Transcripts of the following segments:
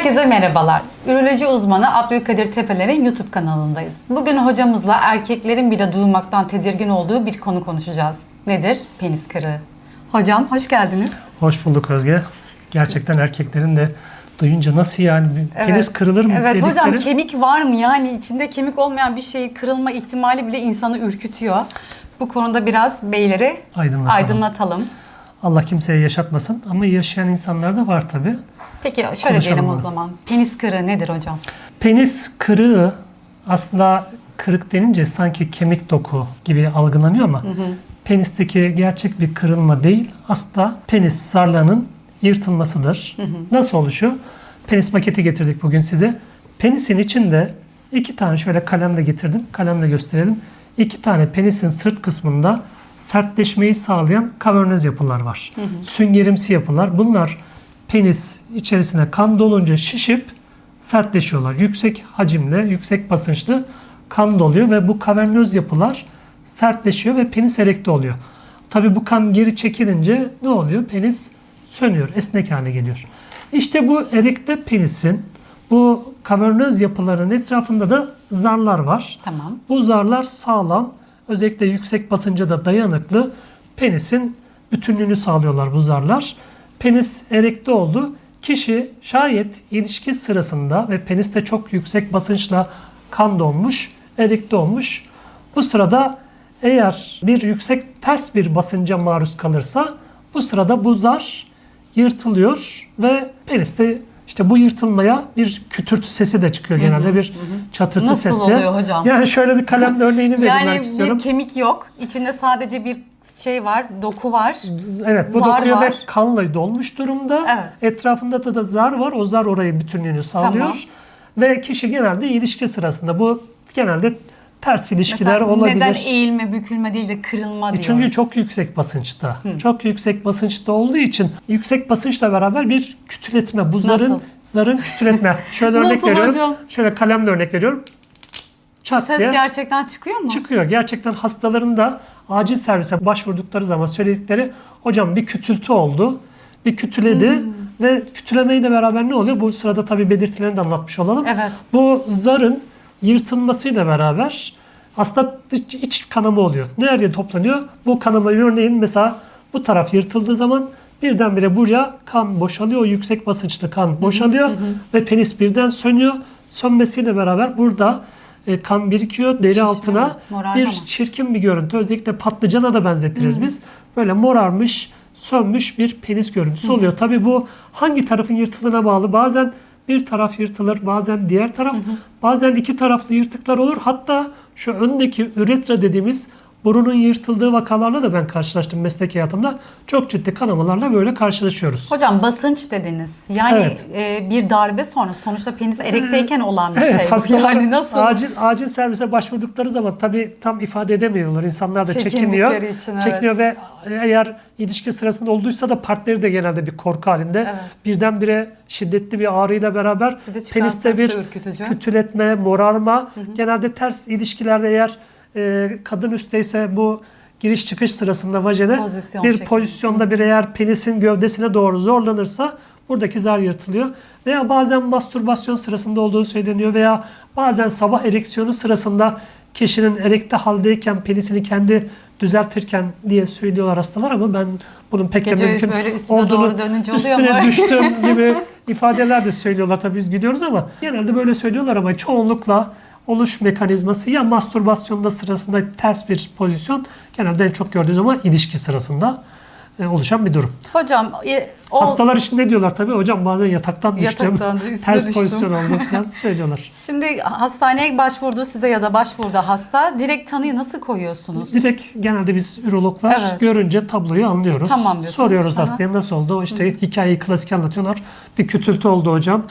Herkese merhabalar. Üroloji uzmanı Abdülkadir Tepeler'in YouTube kanalındayız. Bugün hocamızla erkeklerin bile duymaktan tedirgin olduğu bir konu konuşacağız. Nedir? Penis kırığı. Hocam hoş geldiniz. Hoş bulduk Özge. Gerçekten erkeklerin de duyunca nasıl yani bir penis kırılır mı Evet dedikleri hocam kemik var mı? Yani içinde kemik olmayan bir şeyin kırılma ihtimali bile insanı ürkütüyor. Bu konuda biraz beyleri Aydınlatalım. aydınlatalım. Allah kimseye yaşatmasın ama yaşayan insanlar da var tabi. Peki şöyle diyelim o zaman. Penis kırığı nedir hocam? Penis kırığı aslında kırık denince sanki kemik doku gibi algılanıyor ama penisteki gerçek bir kırılma değil. Aslında penis zarlarının yırtılmasıdır. Nasıl oluşuyor? Penis maketi getirdik bugün size. Penisin içinde iki tane şöyle kalemle getirdim. Kalemle gösterelim. İki tane penisin sırt kısmında sertleşmeyi sağlayan kavernöz yapılar var. Süngerimsi yapılar. Bunlar penis içerisine kan dolunca şişip sertleşiyorlar. Yüksek hacimle, yüksek basınçlı kan doluyor ve bu kavernöz yapılar sertleşiyor ve penis erekte oluyor. Tabi bu kan geri çekilince ne oluyor? Penis sönüyor, esnek hale geliyor. İşte bu erekte penisin bu kavernöz yapıların etrafında da zarlar var. Tamam. Bu zarlar sağlam, özellikle yüksek basınca da dayanıklı. Penisin bütünlüğünü sağlıyorlar bu zarlar. Penis erekte oldu. Kişi şayet ilişki sırasında ve peniste çok yüksek basınçla kan dolmuş, erekte olmuş. Bu sırada eğer bir yüksek ters bir basınca maruz kalırsa bu sırada bu zar yırtılıyor ve peniste işte bu yırtılmaya bir kütürtü sesi de çıkıyor genelde bir çatırtı Nasıl sesi. oluyor hocam? Yani şöyle bir kalemle örneğini vermek Yani istiyorum. bir kemik yok. İçinde sadece bir şey var, doku var. Evet bu Zar dokuya var. ve kanla dolmuş durumda. Evet. Etrafında da, da zar var. O zar orayı bütünlüğünü sağlıyor. Tamam. Ve kişi genelde ilişki sırasında bu genelde ters ilişkiler Mesela olabilir. neden eğilme, bükülme değil de kırılma E diyoruz? Çünkü çok yüksek basınçta. Çok yüksek basınçta olduğu için yüksek basınçla beraber bir kütületme. Bu zarın Nasıl? zarın kütületme. Şöyle örnek Nasıl veriyorum. hocam? Şöyle kalemle örnek veriyorum. Çat Ses diye gerçekten çıkıyor mu? çıkıyor. Gerçekten hastaların da acil servise başvurdukları zaman söyledikleri hocam bir kütültü oldu. Bir kütüledi Hmm. ve kütülemeyle beraber ne oluyor? Bu sırada tabii belirtilerini de anlatmış olalım. Evet. Bu zarın yırtılmasıyla beraber aslında iç, iç kanama oluyor. Nerede toplanıyor? Bu kanama örneğin mesela bu taraf yırtıldığı zaman birdenbire buraya kan boşalıyor. Yüksek basınçlı kan boşalıyor ve penis birden sönüyor. Sönmesiyle beraber burada e, kan birikiyor. Deri Şişiyor, altına bir çirkin bir görüntü. Özellikle patlıcana da benzetiriz biz. Böyle morarmış, sönmüş bir penis görüntüsü oluyor. Tabii bu hangi tarafın yırtıldığına bağlı. Bazen bir taraf yırtılır, bazen diğer taraf. Bazen iki taraflı yırtıklar olur. Hatta şu öndeki üretra dediğimiz burunun yırtıldığı vakalarla da ben karşılaştım meslek hayatımda. Çok ciddi kanamalarla böyle karşılaşıyoruz. Hocam basınç dediniz. Yani Evet. e, bir darbe sonra sonuçta penis erekteyken olan bir Evet, şey. Yani nasıl? acil acil servise başvurdukları zaman tabii tam ifade edemiyorlar. İnsanlar da çekiniyor. için, evet. Çekiniyor ve eğer ilişki sırasında olduysa da partneri de genelde bir korku halinde. Evet. Birdenbire şiddetli bir ağrıyla beraber Bir peniste bir ürkütücü. kütületme, morarma. Genelde ters ilişkilerde eğer e, kadın üstteyse bu giriş çıkış sırasında vajene Pozisyon bir şeklinde. pozisyonda bir eğer penisin gövdesine doğru zorlanırsa buradaki zar yırtılıyor. Veya bazen mastürbasyon sırasında olduğu söyleniyor veya bazen sabah ereksiyonu sırasında kişinin erekte haldeyken penisini kendi düzeltirken diye söylüyorlar hastalar ama ben bunun pek Gece de mümkün böyle üstüne olduğunu doğru dönünce oluyor üstüne mu? düştüm gibi ifadeler de söylüyorlar tabii biz gülüyoruz ama genelde böyle söylüyorlar ama çoğunlukla oluş mekanizması ya mastürbasyonda sırasında ters bir pozisyon genelde en çok gördüğü zaman ilişki sırasında e, oluşan bir durum. Hocam e, o Hastalar için ne diyorlar tabii hocam bazen yataktan düştüm, Yataktan üstüne ters düştüm. pozisyon oldu falan söylüyorlar. şimdi hastaneye başvurdu size ya da başvurdu hasta. Direkt tanıyı nasıl koyuyorsunuz? Direkt genelde biz ürologlar Evet. görünce tabloyu anlıyoruz. Tamam diyorsunuz. Soruyoruz Aha. hastaya nasıl oldu? İşte hikayeyi klasik anlatıyorlar. Bir kütültü oldu hocam.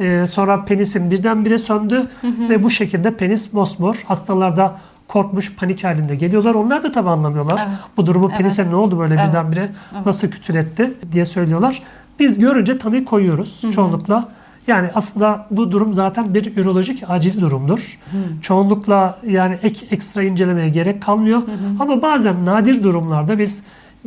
Ee, sonra penisin birdenbire söndü ve bu şekilde penis mosmor. Hastalarda korkmuş, panik halinde geliyorlar. Onlar da tabii anlamıyorlar. Evet. Bu durumu Evet. penise ne oldu böyle Evet. birdenbire nasıl kütületti diye söylüyorlar. Biz görünce tanıyı koyuyoruz çoğunlukla. Yani aslında bu durum zaten bir ürolojik acil durumdur. Çoğunlukla yani ek ekstra incelemeye gerek kalmıyor. Ama bazen nadir durumlarda biz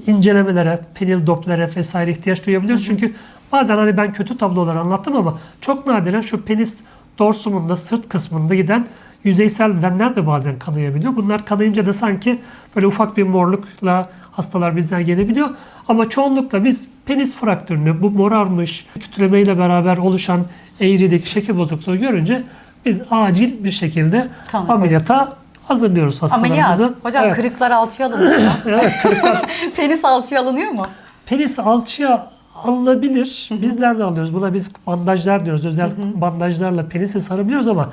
incelemelere, penil doplere vesaire ihtiyaç duyabiliyoruz. Çünkü Bazen hani ben kötü tabloları anlattım ama çok nadiren şu penis dorsumunda, sırt kısmında giden yüzeysel venler de bazen kanayabiliyor. Bunlar kanayınca da sanki böyle ufak bir morlukla hastalar bizden gelebiliyor. Ama çoğunlukla biz penis fraktürünü, bu morarmış, kütlemeyle beraber oluşan eğrilik, şekil bozukluğu görünce biz acil bir şekilde Tanı ameliyata hazırlıyoruz hastalarımızı. Ameliyat. Hocam Evet. kırıklar alçıya alınıyor? Evet, kırıklar. Penis alçıya alınıyor mu? Penis alçıya alınabilir. Bizler de alıyoruz. Buna biz bandajlar diyoruz. Özel bandajlarla penisi sarabiliyoruz ama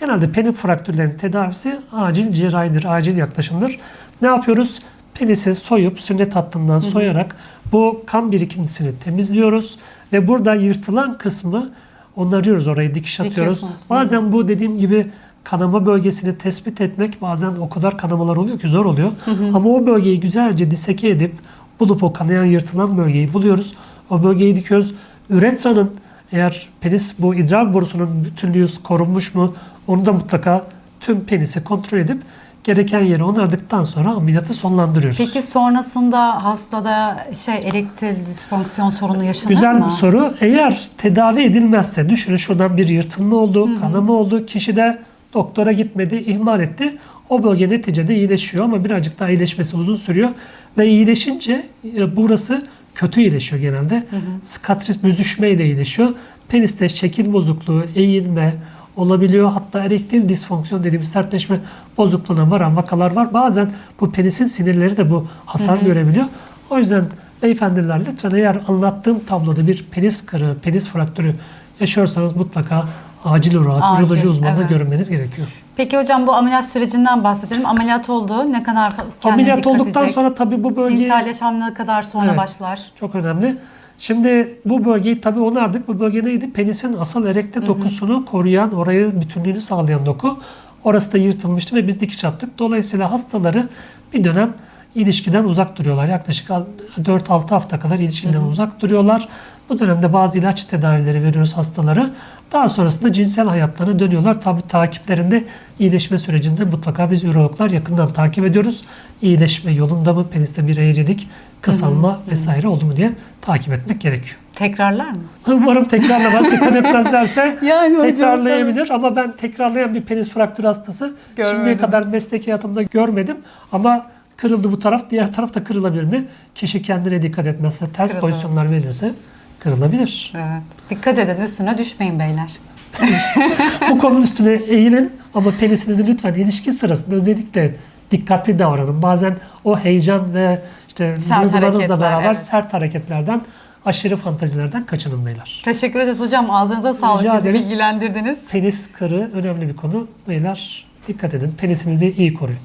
genelde penis fraktürlerinin tedavisi acil cerrahidir, acil yaklaşımdır. Ne yapıyoruz? Penisi soyup sünnet hattından soyarak bu kan birikintisini temizliyoruz ve burada yırtılan kısmı onarıyoruz orayı dikiş atıyoruz. Bazen bu dediğim gibi kanama bölgesini tespit etmek bazen o kadar kanamalar oluyor ki zor oluyor. Ama o bölgeyi güzelce diseke edip bulup o kanayan yırtılan bölgeyi buluyoruz. O bölgeyi dikiyoruz. Üretranın eğer penis bu idrar borusunun bütünlüğü korunmuş mu onu da mutlaka tüm penisi kontrol edip gereken yeri onardıktan sonra ameliyatı sonlandırıyoruz. Peki sonrasında hastada şey erektil disfonksiyon sorunu yaşanır Güzel mı? bir soru. Eğer tedavi edilmezse düşünün şuradan bir yırtılma oldu, kanama oldu. Kişi de doktora gitmedi, ihmal etti. O bölge neticede iyileşiyor ama birazcık daha iyileşmesi uzun sürüyor. Ve iyileşince e, burası kötü iyileşiyor genelde. Skatris büzüşmeyle iyileşiyor. Peniste şekil bozukluğu, eğilme olabiliyor. Hatta erektil disfonksiyon dediğimiz sertleşme bozukluğuna varan vakalar var. Bazen bu penisin sinirleri de bu hasar görebiliyor. O yüzden beyefendiler lütfen eğer anlattığım tabloda bir penis kırığı, penis fraktürü yaşıyorsanız mutlaka acil olarak Acil, üroloji uzmanına evet. görünmeniz gerekiyor. Peki hocam bu ameliyat sürecinden bahsedelim. Ameliyat oldu. Ne kadar kendine Ameliyat dikkat olduktan edecek? sonra tabii bu bölgeyi Cinsel yaşam ne kadar sonra Evet. başlar? çok önemli. Şimdi bu bölgeyi tabii onardık. Bu bölge neydi? Penisin asıl erekte dokusunu koruyan, orayı bütünlüğünü sağlayan doku. Orası da yırtılmıştı ve biz dikiş attık. Dolayısıyla hastaları bir dönem ilişkiden uzak duruyorlar. Yaklaşık 4-6 hafta kadar ilişkiden uzak duruyorlar. Bu dönemde bazı ilaç tedavileri veriyoruz hastalara. Daha sonrasında cinsel hayatlarına dönüyorlar. Tabi takiplerinde iyileşme sürecinde mutlaka biz ürologlar yakından takip ediyoruz. İyileşme yolunda mı, peniste bir eğrilik, kısalma vesaire oldu mu diye takip etmek gerekiyor. Tekrarlar mı? Umarım tekrarlamaz, dikkat etmezlerse Yani hocam, tekrarlayabilir ama ben tekrarlayan bir penis fraktür hastası şimdiye Görmediniz. kadar mesleki hayatımda görmedim ama kırıldı bu taraf, diğer taraf da kırılabilir mi? Kişi kendine dikkat etmezse, ters Kırılır. pozisyonlar verirse kırılabilir. Evet. Dikkat edin üstüne düşmeyin beyler. bu konunun üstüne eğilin ama penisinizi lütfen ilişki sırasında özellikle dikkatli davranın. Bazen o heyecan ve işte Sert duygularınızla beraber evet. sert hareketlerden, aşırı fantazilerden kaçının beyler. Teşekkür ederiz hocam. Ağzınıza sağlık. Rica Bizi ederiz. bilgilendirdiniz. Penis kırığı önemli bir konu. Beyler dikkat edin. Penisinizi iyi koruyun.